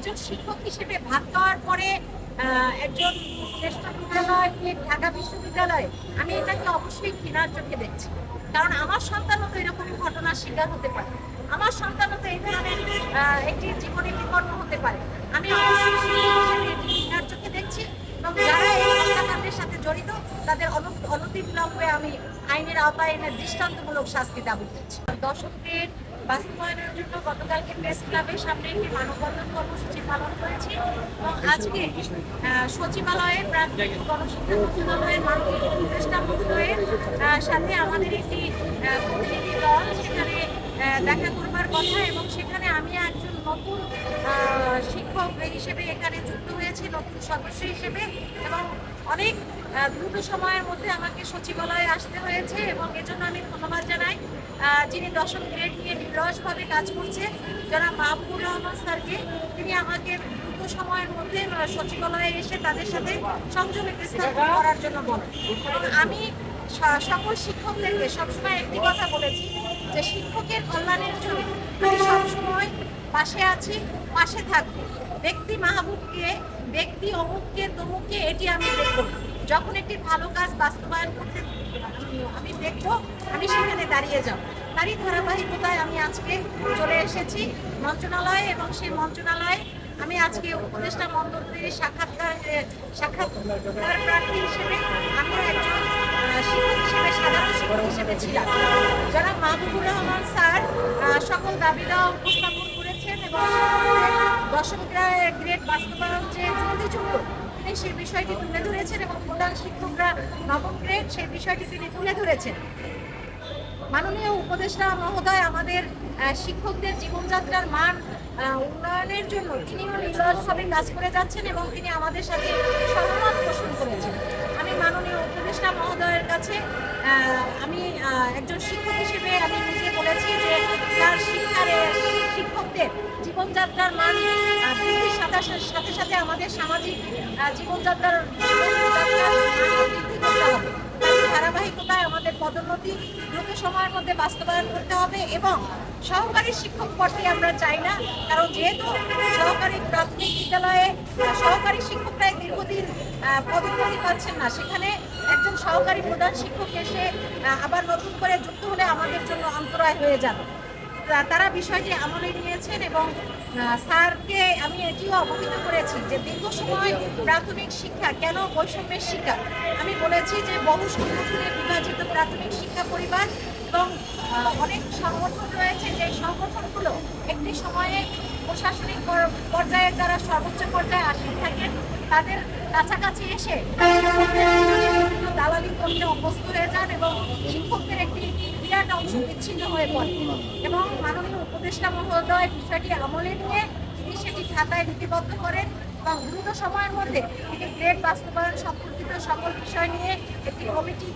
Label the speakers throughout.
Speaker 1: একজন শিক্ষক হিসেবে ভাত খাওয়ার পরে একজন শ্রেষ্ঠ বিদ্যালয় ঢাকা বিশ্ববিদ্যালয় আমি এটাকে অবশ্যই ঘৃণার চোখে দেখছি। কারণ আমার সন্তানও তো এরকম ঘটনার শিকার হতে পারে। আমার সন্তানও তো এই ধরনের একটি জীবনে বিপন্ন হতে পারে। আমি অবশ্যই ঘৃণার চোখে দেখছি এবং যারা এই জড়িত তাদের অন- অনতিবিলম্বে আমি আইনের আওতায় এনে দৃষ্টান্তমূলক শাস্তি দাবি করছি। দর্শকদের বাস্তবায়নের জন্য গতকালকে প্রেস ক্লাবের সামনে একটি মানববন্ধন কর্মসূচি পালন করেছি এবং আজকে আহ, সচিবালয়ে প্রাথমিক গণশিক্ষা মন্ত্রণালয়ের মাননীয় উপদেষ্টা আহ, সাথে আমাদের একটি প্রতিনিধি দল সেখানে দেখা করবার কথা এবং সেখানে আমি একজন নতুন হিসেবে এখানে যুক্ত হয়েছি, নতুন সদস্য হিসেবে, এবং অনেক দ্রুত সময়ের মধ্যে আমাকে সচিবালয়ে আসতে হয়েছে, এবং এজন্য আমি ধন্যবাদ জানাই যিনি দশম গ্রেড নিয়ে নিরসভাবে কাজ করছে যারা মাহবুবুর রহমান স্যারকে। তিনি আমাকে দ্রুত সময়ের মধ্যে সচিবালয়ে এসে তাদের সাথে সংযোগ স্থাপন করার জন্য বলেন। এবং আমি সকল শিক্ষকদেরকে সবসময় একটি কথা বলেছি, যে শিক্ষকের কল্যাণের জন্য আমি সবসময় পাশে আছি, পাশে থাকব। ব্যক্তি মাহবুবকে, ব্যক্তি অমুককে, তমুককে, এটি আমি দেখব। যখন একটি ভালো কাজ বাস্তবায়ন করতে আমি- দেখব, আমি সেখানে দাঁড়িয়ে যাব তারই ধারাবাহিকতায় আমি আজকে চলে এসেছি মন্ত্রণালয়ে এবং সেই মন্ত্রণালয়ে আমি আজকে উপদেষ্টা মন্ডলীর সাক্ষাৎকার সাক্ষাৎকার প্রার্থী হিসেবে আমি একজন শিক্ষক হিসেবে, সাধারণ শিক্ষক হিসেবে ছিলাম যারা মাহবুবুর রহমান স্যার সকল দাবিদা উপস্থাপন করেছেন এবং দশম গ্রা- গ্রেড বাস্তবায়ন যে চুক্তিযুক্ত তিনি সেই বিষয়টি তুলে ধরেছেন এবং প্রধান শিক্ষকরা নবম গ্রেড সেই বিষয়টি তিনি তুলে ধরেছেন। মাননীয় উপদেষ্টা মহোদয়, আমাদের শিক্ষকদের জীবনযাত্রার মান উন্নয়নের জন্য তিনিও নিরলসভাবে কাজ করে যাচ্ছেন এবং তিনি আমাদের সাথে সহমত পোষণ করেছেন। আমি মাননীয় উপদেষ্টা মহোদয়ের কাছে আমি একজন শিক্ষক হিসেবে আমি নিজে বলেছি যে, স্যার, শিক্ষার শিক্ষকদের জীবনযাত্রার মান বৃদ্ধির সাথে সাথে আমাদের সামাজিক জীবনযাত্রার ধারাবাহিকতায় আমাদের পদোন্নতি দ্রুত সময়ের মধ্যে বাস্তবায়ন করতে হবে এবং সহকারী শিক্ষক পদটি আমরা চাই না, কারণ যেহেতু সহকারী প্রাথমিক বিদ্যালয়ে সহকারী শিক্ষকরাই দীর্ঘদিন পদোন্নতি পাচ্ছেন না, সেখানে একজন সহকারী প্রধান শিক্ষক এসে আবার নতুন করে যুক্ত হলে আমাদের জন্য অন্তরায় হয়ে যাবে। তারা বিষয়টি আমলে নিয়েছেন এবং স্যারকে আমি এটিও অবহিত করেছি যে দীর্ঘ সময় প্রাথমিক শিক্ষা কেন বৈষম্যের শিক্ষা আমি বলেছি যে বহু সংগঠনে বিভাজিত প্রাথমিক শিক্ষা পরিবার এবং অনেক সংগঠন রয়েছে যে সংগঠনগুলো একটি সময়ে প্রশাসনিক পর- পর্যায়ে যারা সর্বোচ্চ পর্যায়ে আসীন থাকেন তাদের কাছাকাছি এসে দালালি করতে অভ্যস্ত হয়ে যান এবং শিক্ষকদের একটি বিরাট অংশ বিচ্ছিন্ন হয়ে পড়ে। এবং মাননীয় উপদেষ্টা মহোদয় বিষয়টি আমলে নিয়ে তিনি সেটি খাতায় লিপিবদ্ধ করেন এবং দ্রুত সময়ের মধ্যে তিনি গ্রেড বাস্তবায়ন সম্পর্কিত সকল বিষয় নিয়ে একটি কমিটি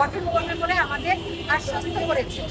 Speaker 1: গঠন করবে বলে আমাদের আশ্বস্ত করেছে।